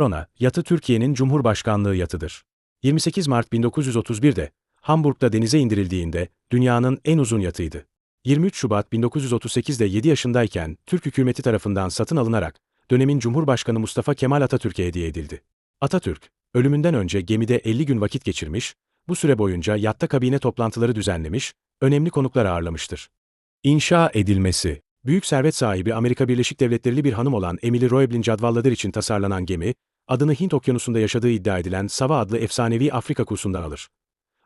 Rona, yatı Türkiye'nin Cumhurbaşkanlığı yatıdır. 28 Mart 1931'de Hamburg'da denize indirildiğinde dünyanın en uzun yatıydı. 23 Şubat 1938'de 7 yaşındayken Türk hükümeti tarafından satın alınarak dönemin Cumhurbaşkanı Mustafa Kemal Atatürk'e hediye edildi. Atatürk, ölümünden önce gemide 50 gün vakit geçirmiş, bu süre boyunca yatta kabine toplantıları düzenlemiş, önemli konuklar ağırlamıştır. İnşa edilmesi Büyük servet sahibi Amerika Birleşik Devletleri'li bir hanım olan Emily Roeblin Cadwallader için tasarlanan gemi, adını Hint Okyanusu'nda yaşadığı iddia edilen Sava adlı efsanevi Afrika kursundan alır.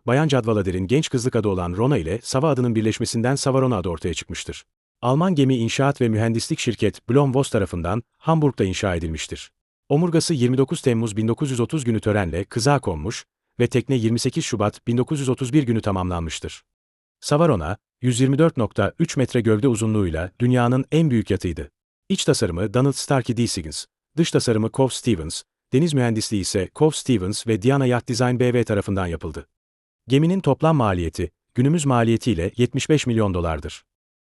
Bayan Cadwallader'in genç kızlık adı olan Rona ile Sava adının birleşmesinden Savarona adı ortaya çıkmıştır. Alman gemi inşaat ve mühendislik şirket Blom Voss tarafından Hamburg'da inşa edilmiştir. Omurgası 29 Temmuz 1930 günü törenle kıza konmuş ve tekne 28 Şubat 1931 günü tamamlanmıştır. Savarona, 124.3 metre gövde uzunluğuyla dünyanın en büyük yatıydı. İç tasarımı Donald Starkey D. Dış tasarımı Cove Stevens, deniz mühendisliği ise Cove Stevens ve Diana Yacht Design BV tarafından yapıldı. Geminin toplam maliyeti, günümüz maliyetiyle 75 milyon dolardır.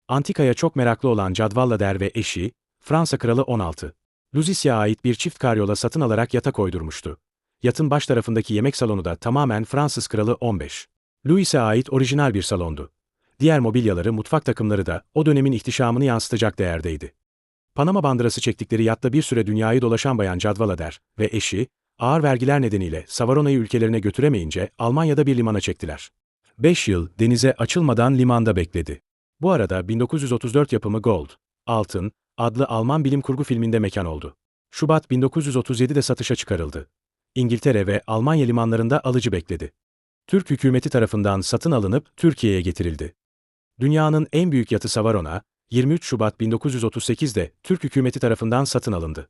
Antikaya çok meraklı olan Cadwallader ve eşi, Fransa Kralı 16. Luzis'e ait bir çift karyola satın alarak yata koydurmuştu. Yatın baş tarafındaki yemek salonu da tamamen Fransız Kralı 15. Louis'e ait orijinal bir salondu. Diğer mobilyaları, mutfak takımları da o dönemin ihtişamını yansıtacak değerdeydi. Panama bandırası çektikleri yatta bir süre dünyayı dolaşan Bayan Cadwallader ve eşi, ağır vergiler nedeniyle Savarona'yı ülkelerine götüremeyince Almanya'da bir limana çektiler. 5 yıl denize açılmadan limanda bekledi. Bu arada 1934 yapımı Gold, Altın adlı Alman bilim kurgu filminde mekan oldu. Şubat 1937'de satışa çıkarıldı. İngiltere ve Almanya limanlarında alıcı bekledi. Türk hükümeti tarafından satın alınıp Türkiye'ye getirildi. Dünyanın en büyük yatı Savarona, 23 Şubat 1938'de Türk hükümeti tarafından satın alındı.